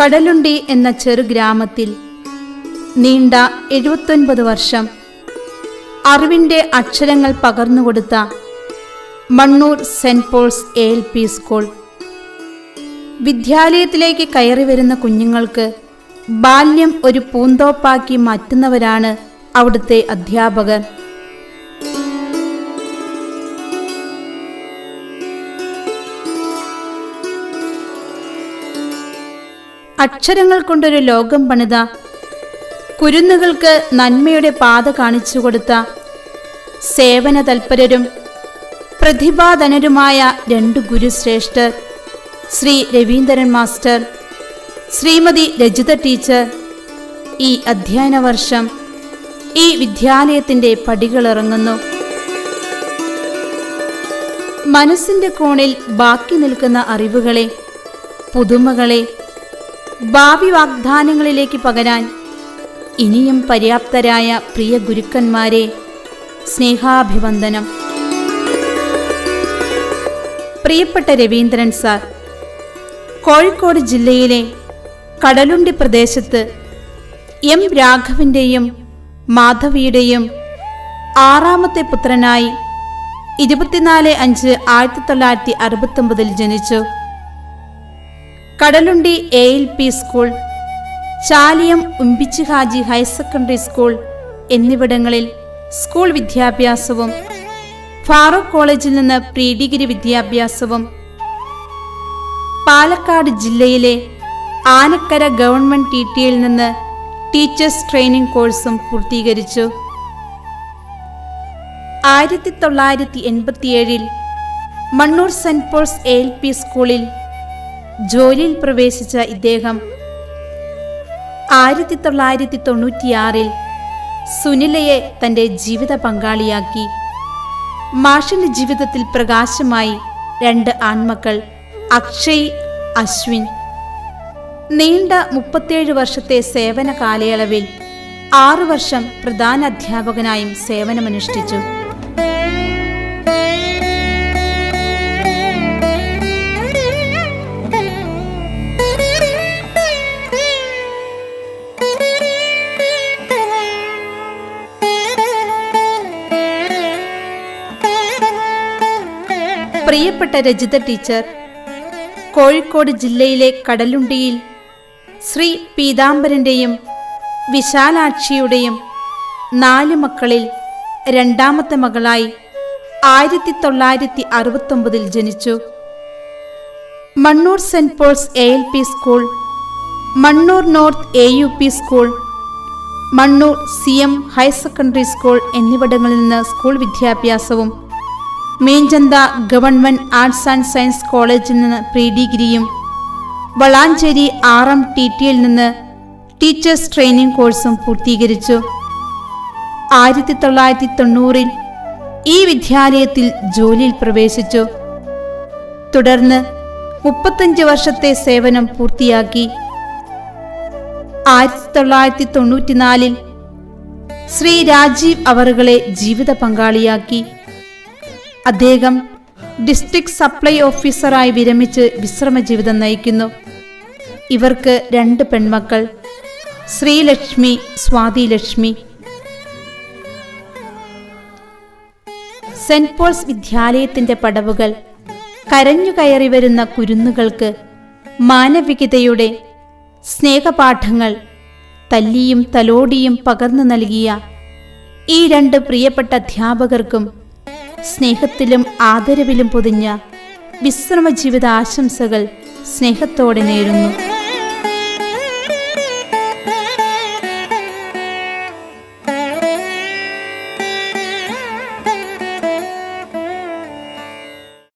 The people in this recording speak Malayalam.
കടലുണ്ടി എന്ന ചെറു ഗ്രാമത്തിൽ നീണ്ട എഴുപത്തൊൻപത് വർഷം അറിവിന്റെ അക്ഷരങ്ങൾ പകർന്നുകൊടുത്ത Mannur saint Paul's A L P school. വിദ്യാലയത്തിലേക്ക് കയറി വരുന്ന കുഞ്ഞുങ്ങൾക്ക് ബാല്യം ഒരു പൂന്തോപ്പാക്കി മാറ്റുന്നവരാണ് അവിടുത്തെ അധ്യാപകർ. അക്ഷരങ്ങൾ കൊണ്ടൊരു ലോകം പണിത. കുരുന്നുകൾക്ക് നന്മയുടെ പാത കാണിച്ചു കൊടുത്ത സേവന തൽപരരും പ്രതിഭാധനരുമായ രണ്ട് ഗുരുശ്രേഷ്ഠർ ശ്രീ രവീന്ദ്രൻ മാസ്റ്റർ ശ്രീമതി രജിത ടീച്ചർ ഈ അധ്യയന വർഷം ഈ വിദ്യാലയത്തിന്റെ പടികളിറങ്ങുന്നു മനസ്സിന്റെ കോണിൽ ബാക്കി നിൽക്കുന്ന അറിവുകളെ പുതുമകളെ ഭാവി വാഗ്ദാനങ്ങളിലേക്ക് പകരാൻ ഇനിയും പര്യാപ്തരായ പ്രിയ ഗുരുക്കന്മാരെ സ്നേഹാഭിവന്ദനം. പ്രിയപ്പെട്ട രവീന്ദ്രൻ സാർ കോഴിക്കോട് ജില്ലയിലെ കടലുണ്ടി പ്രദേശത്ത് എം രാഘവിന്റെയും മാധവിയുടെയും ആറാമത്തെ പുത്രനായി ഇരുപത്തിനാല് അഞ്ച് ആയിരത്തി തൊള്ളായിരത്തി അറുപത്തൊമ്പതിൽ ജനിച്ചു. Kadalundi A L P school Chaliyam Umbichi Haji higher secondary school എന്നിവിടങ്ങളിൽ സ്കൂൾ വിദ്യാഭ്യാസവും ഫാറൂഖ് കോളേജിൽ നിന്ന് പ്രീ ഡിഗ്രി വിദ്യാഭ്യാസവും പാലക്കാട് ജില്ലയിലെ ആനക്കര ഗവൺമെന്റ് ടി ടിയിൽ നിന്ന് ടീച്ചേഴ്സ് ട്രെയിനിംഗ് കോഴ്സും പൂർത്തീകരിച്ചു. ആയിരത്തി തൊള്ളായിരത്തി എൺപത്തിയേഴിൽ Mannur saint Paul's A L P സ്കൂളിൽ ജോലിയിൽ പ്രവേശിച്ച ഇദ്ദേഹം ആയിരത്തി തൊള്ളായിരത്തി തൊണ്ണൂറ്റിയാറിൽ സുനിലയെ തന്റെ ജീവിത പങ്കാളിയാക്കി. മാഷിന്റെ ജീവിതത്തിൽ പ്രകാശമായി രണ്ട് ആൺമക്കൾ അക്ഷയ് അശ്വിൻ. നീണ്ട മുപ്പത്തേഴ് വർഷത്തെ സേവന കാലയളവിൽ ആറു വർഷം പ്രധാന അധ്യാപകനായും സേവനമനുഷ്ഠിച്ചു. പ്രിയപ്പെട്ട രജിത ടീച്ചർ കോഴിക്കോട് ജില്ലയിലെ കടലുണ്ടിയിൽ ശ്രീ പീതാംബരന്റെയും വിശാലാക്ഷിയുടെയും നാല് മക്കളിൽ രണ്ടാമത്തെ മകളായി ആയിരത്തി തൊള്ളായിരത്തി അറുപത്തൊമ്പതിൽ ജനിച്ചു. Mannur saint Paul's A L P school Mannur north A U P school Mannur C M higher secondary school എന്നിവിടങ്ങളിൽ നിന്ന് സ്കൂൾ വിദ്യാഭ്യാസവും Meenchanda government arts and science കോളേജിൽ നിന്ന് പ്രീ ഡിഗ്രിയും വളാഞ്ചേരി ആർ എം ടി ടിയിൽ നിന്ന് ടീച്ചേഴ്സ് ട്രെയിനിംഗ് കോഴ്സും പൂർത്തീകരിച്ചു. ആയിരത്തി തൊള്ളായിരത്തി തൊണ്ണൂറിൽ ഈ വിദ്യാലയത്തിൽ ജോലിയിൽ പ്രവേശിച്ചു. തുടർന്ന് മുപ്പത്തഞ്ച് വർഷത്തെ സേവനം പൂർത്തിയാക്കി. ആയിരത്തി തൊള്ളായിരത്തി തൊണ്ണൂറ്റിനാലിൽ ശ്രീ രാജീവ് അവറുകളെ ജീവിത പങ്കാളിയാക്കി. അദ്ദേഹം ഡിസ്ട്രിക്ട് സപ്ലൈ ഓഫീസറായി വിരമിച്ച് വിശ്രമ ജീവിതം നയിക്കുന്നു. ഇവർക്ക് രണ്ട് പെൺമക്കൾ ശ്രീലക്ഷ്മി സ്വാതി ലക്ഷ്മി സെന്റ് പോൾസ് വിദ്യാലയത്തിന്റെ പടവുകൾ കരഞ്ഞു കയറി വരുന്ന കുരുന്നുകൾക്ക് മാനവികതയുടെ സ്നേഹപാഠങ്ങൾ തല്ലിയും തലോടിയും പകർന്നു നൽകിയ ഈ രണ്ട് പ്രിയപ്പെട്ട അധ്യാപകർക്കും സ്നേഹത്തിലും ആദരവിലും പൊതിഞ്ഞ വിശ്രമ ജീവിത ആശംസകൾ സ്നേഹത്തോടെ നേരുന്നു.